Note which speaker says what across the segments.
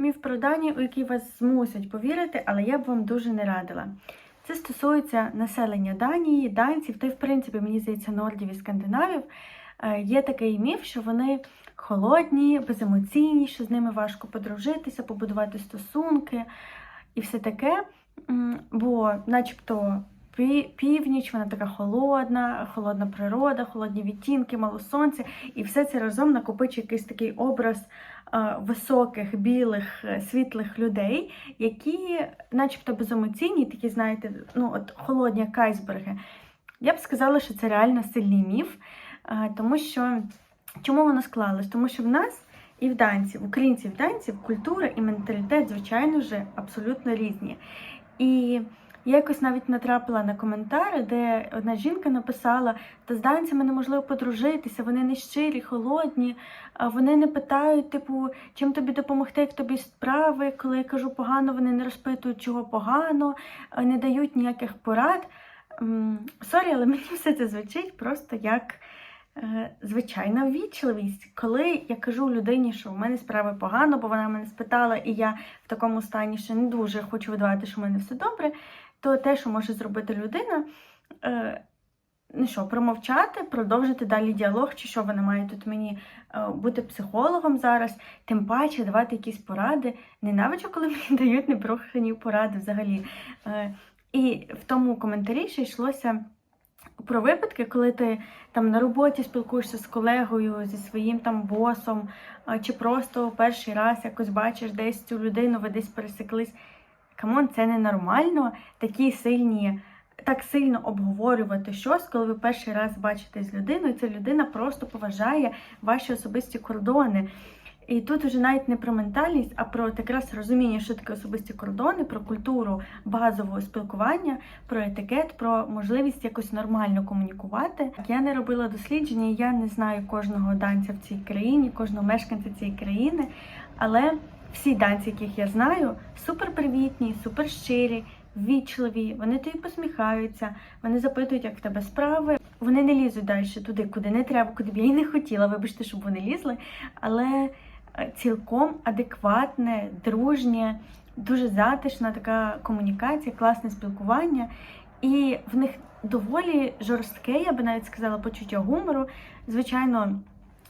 Speaker 1: міф про Данію, у який вас змусять повірити, але я б вам дуже не радила. Це стосується населення Данії, данців, та в принципі, мені здається, нордів і скандинавів. Е, Є такий міф, що вони холодні, беземоційні, що з ними важко подружитися, побудувати стосунки і все таке. Бо, начебто, північ, вона така холодна, холодна природа, холодні відтінки, мало сонця, і все це разом накопичує якийсь такий образ е, високих, білих, е, світлих людей, які, начебто, беземоційні, такі, знаєте, ну, от холодні як айсберги. Я б сказала, що це реально сильний міф, е, тому що чому воно склалось? Тому що в нас і в данців, українців, данців, культура і менталітет, звичайно вже абсолютно різні. І я якось навіть натрапила на коментари, де одна жінка написала: та з данцями неможливо подружитися, вони не щирі, холодні, вони не питають, типу, чим тобі допомогти, як тобі справи. Коли я кажу погано, вони не розпитують, чого погано, не дають ніяких порад. Сорі, але мені все це звучить просто як звичайна ввічливість. Коли я кажу людині, що в мене справи погано, бо вона мене спитала, і я в такому стані, що не дуже хочу видавати, що в мене все добре, то те, що може зробити людина, е, ну що, промовчати, продовжити далі діалог, чи що вона має тут мені е, бути психологом зараз, тим паче давати якісь поради. Ненавиджу, коли мені дають непрохані поради взагалі. Е, і в тому коментарі ще йшлося про випадки, коли ти там на роботі спілкуєшся з колегою, зі своїм там босом, чи просто перший раз якось бачиш десь цю людину, ви десь пересеклись. Камон, це ненормально, такі сильні, так сильно обговорювати щось, коли ви перший раз бачите з людиною, ця людина просто поважає ваші особисті кордони. І тут вже навіть не про ментальність, а про якраз розуміння, що таке особисті кордони, про культуру базового спілкування, про етикет, про можливість якось нормально комунікувати. Я не робила дослідження, я не знаю кожного данця в цій країні, кожного мешканця цієї країни, але всі данці, яких я знаю, супер привітні, супер щирі, ввічливі, вони тобі посміхаються, вони запитують, як в тебе справи. Вони не лізуть далі туди, куди не треба, куди б я і не хотіла. Вибачте, щоб вони лізли, але цілком адекватне, дружнє, дуже затишна така комунікація, класне спілкування. І в них доволі жорстке, я би навіть сказала, почуття гумору. Звичайно,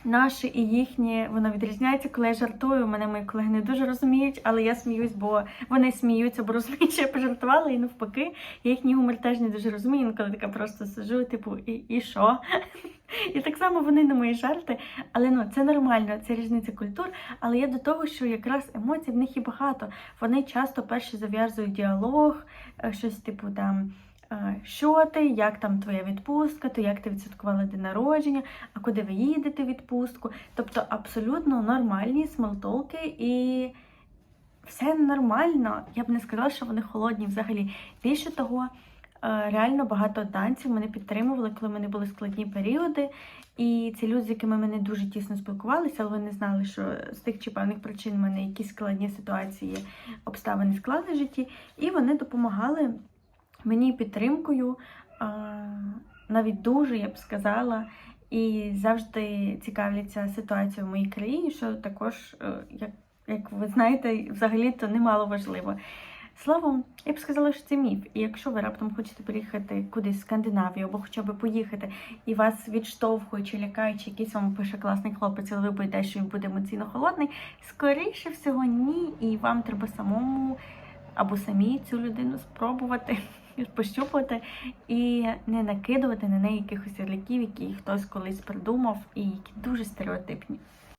Speaker 1: наше і їхнє воно відрізняється, коли я жартую. Мене мої колеги не дуже розуміють, але я сміюсь, бо вони сміються, бо розуміють, що я пожартувала, і навпаки, я їхній гумор теж не дуже розумію. Інколи така просто сижу, типу, і, і що? І так само вони на мої жарти. Але ну це нормально, це різниця культур. Але я до того, що якраз емоцій в них і багато. Вони часто перші зав'язують діалог, е, щось типу там. е, Що ти, як там твоя відпустка, то як ти відсвяткувала день народження, а куди ви їдете відпустку? Тобто абсолютно нормальні смолтолки і все нормально. Я б не сказала, що вони холодні взагалі. Більше того, реально багато данців мене підтримували, коли в мене були складні періоди. І ці люди, з якими ми не дуже тісно спілкувалися, але вони знали, що з тих чи певних причин в мене якісь складні ситуації, обставини склали в житті. І вони допомагали мені підтримкою, навіть дуже, я б сказала. І завжди цікавляться ситуацією в моїй країні, що також, е, як, як ви знаєте, взагалі то немало важливо. Словом, я б сказала, що це міф. І якщо ви раптом хочете приїхати кудись в Скандинавію або хоча б поїхати, і вас відштовхує чи лякає, чи якийсь вам пише класний хлопець, але ви боїтесь, що він буде емоційно холодний, скоріше всього, ні. І вам треба самому або самі цю людину спробувати пощупати і не накидувати на неї якихось ярликів, які хтось колись придумав, і які дуже стереотипні.